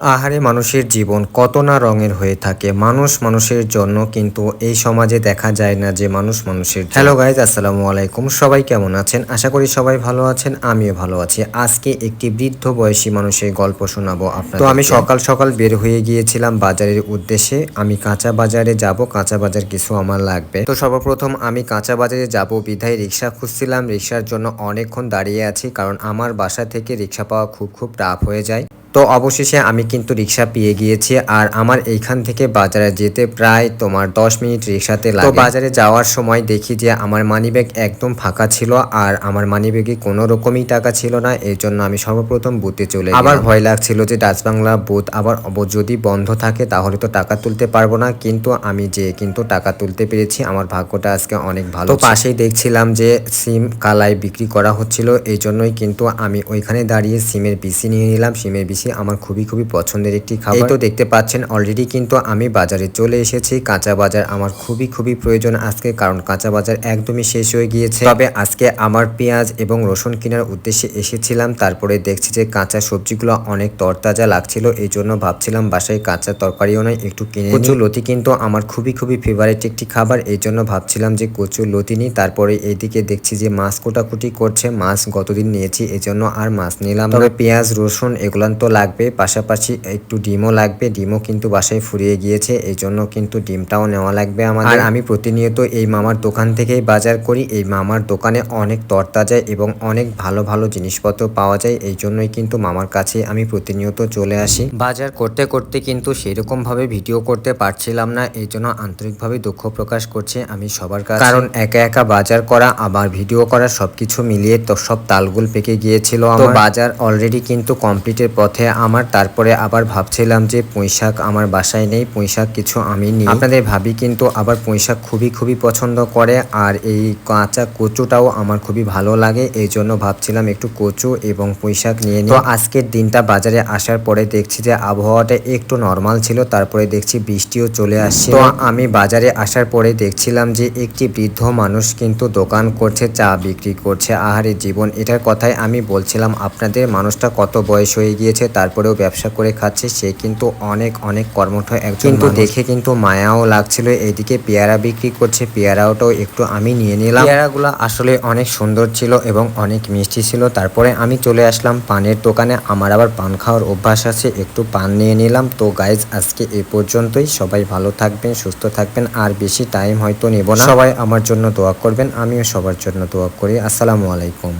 আহারে মানুষের জীবন কত না রঙের হয়ে থাকে। মানুষ মানুষের জন্য কিন্তু এই সমাজে দেখা যায় না যে মানুষ মানুষের হ্যালো গাইজ আসসালামু আলাইকুম। সবাই কেমন আছেন? আশা করি সবাই ভালো আছেন আমিও ভালো আছি। আজকে একটি বৃদ্ধ বয়সী মানুষের গল্প শোনাবো আপনার তো আমি সকাল সকাল বের হয়ে গিয়েছিলাম বাজারের উদ্দেশ্যে। আমি কাঁচা বাজারে যাব কাঁচা বাজার কিছু আমার লাগবে। তো সর্বপ্রথম আমি কাঁচা বাজারে যাব বিধায় রিক্সা খুঁজছিলাম। রিক্সার জন্য অনেকক্ষণ দাঁড়িয়ে আছি কারণ আমার বাসা থেকে রিক্সা পাওয়া খুব খুব টাফ হয়ে যায়। তো অবশেষে আমি কিন্তু রিক্সা পেয়ে গিয়েছি আর আমার এইখান থেকে বাজারে যেতে প্রায় তোমার দশ মিনিট রিক্সাতে লাগে। তো বাজারে যাওয়ার সময় দেখি যে আমার মানিব্যাগ একদম ফাঁকা ছিল আর আমার মানিব্যাগে কোনো রকমই টাকা ছিল না এই জন্য আমি সর্বপ্রথম বুথে চলে আবার ভয় লাগছিল যে ডাচবাংলা বুথ আবার যদি বন্ধ থাকে তাহলে তো টাকা তুলতে পারব না কিন্তু আমি যে কিন্তু টাকা তুলতে পেরেছি আমার ভাগ্যটা আজকে অনেক ভালো তো পাশেই দেখছিলাম যে সিম কালাই বিক্রি করা হচ্ছিল এই জন্যই কিন্তু আমি ওইখানে দাঁড়িয়ে সিমের বিসি নিয়ে নিলাম সিমের বিসি আমার খুবই খুবই পছন্দের একটি খাবার। তো দেখতে পাচ্ছেন অলরেডি কিন্তু আমি বাজারে চলে এসেছি। কাঁচা বাজার আমার খুবই খুবই প্রয়োজন আজকে, কারণ কাঁচা বাজার একদমই শেষ হয়ে গিয়েছে। তবে আজকে আমার পেঁয়াজ এবং রসুন কেনার উদ্দেশ্যে এসেছিলাম। তারপরে দেখছি যে কাঁচা সবজিগুলো অনেক তরতাজা লাগছিল, এই জন্য ভাবছিলাম বাসায় কাঁচা তরকারিও নয়, একটু কিনে কচু লতি কিন্তু আমার খুবই খুবই ফেভারিট একটি খাবার, এই জন্য ভাবছিলাম যে কচু লতি নিই। তারপরে এইদিকে দেখছি যে মাছ কোটাকুটি করছে, মাছ গতদিন নিয়েছি এই জন্য আর মাছ নিলাম তবে পেঁয়াজ, রসুন এগুলান তো লাগবে পাশাপাশি একটু ডিমও লাগবে। ডিমও কিন্তু বাসায় ফুরিয়ে গিয়েছে এই জন্য কিন্তু ডিমটাও নেওয়া লাগবে আমার আর আমি প্রতিনিয়ত এই মামার দোকান থেকেই বাজার করি। এই মামার দোকানে অনেক তরতাজা এবং অনেক ভালো ভালো জিনিসপত্র পাওয়া যায় এই জন্যই কিন্তু মামার কাছে আমি প্রতিনিয়ত চলে আসি। বাজার করতে করতে কিন্তু সেরকমভাবে ভিডিও করতে পারছিলাম না এই জন্য আন্তরিকভাবে দুঃখ প্রকাশ করছে আমি সবার কাছে। কারণ একা একা বাজার করা আবার ভিডিও করা সবকিছু মিলিয়ে তো সব তালগুল পেকে গিয়েছিল আমার। বাজার অলরেডি কিন্তু কমপ্লিটের পথে আমার, তারপরে আবার ভাবছিলাম যে পুঁইশাক আমার বাসায় নেই, পুঁইশাক কিছু আমি নিই। আপনাদের ভাবি কিন্তু আবার পুঁইশাক খুবই খুবই পছন্দ করে, আর এই কাঁচা কচুটাও আমার খুবই ভালো লাগে, এই জন্য ভাবছিলাম একটু কচু এবং পুঁইশাক নিয়ে নিই। তো আজকের দিনটা বাজারে আসার পরে দেখছি যে আবহাওয়াটা একটু নর্মাল ছিল, তারপরে দেখছি বৃষ্টিও চলে আসছে। তো আমি বাজারে আসার পরে দেখছিলাম যে একটি বৃদ্ধ মানুষ কিন্তু দোকান করছে, চা বিক্রি করছে। আহারে জীবন, এটার কথাই আমি বলছিলাম, আপনাদের মানুষটা কত বয়স হয়ে গিয়েছে? তারপরেও ব্যবসা করে খাচ্ছে সে কিন্তু অনেক অনেক কর্মঠ একজন কিন্তু দেখে কিন্তু মায়াও লাগছিল। এইদিকে পেয়ারা বিক্রি করছে পেয়ারাওটাও একটু আমি নিয়ে নিলাম। পেয়ারাগুলো আসলে অনেক সুন্দর ছিল এবং অনেক মিষ্টি ছিল। তারপরে আমি চলে আসলাম পানের দোকানে। আমার আবার পান খাওয়ার অভ্যাস আছে একটু পান নিয়ে নিলাম। তো গাইজ আজকে এ পর্যন্তই। সবাই ভালো থাকবেন সুস্থ থাকবেন আর বেশি টাইম হয়তো নেব না। সবাই আমার জন্য দোয়া করবেন আমিও সবার জন্য দোয়া করি। আসসালামু আলাইকুম।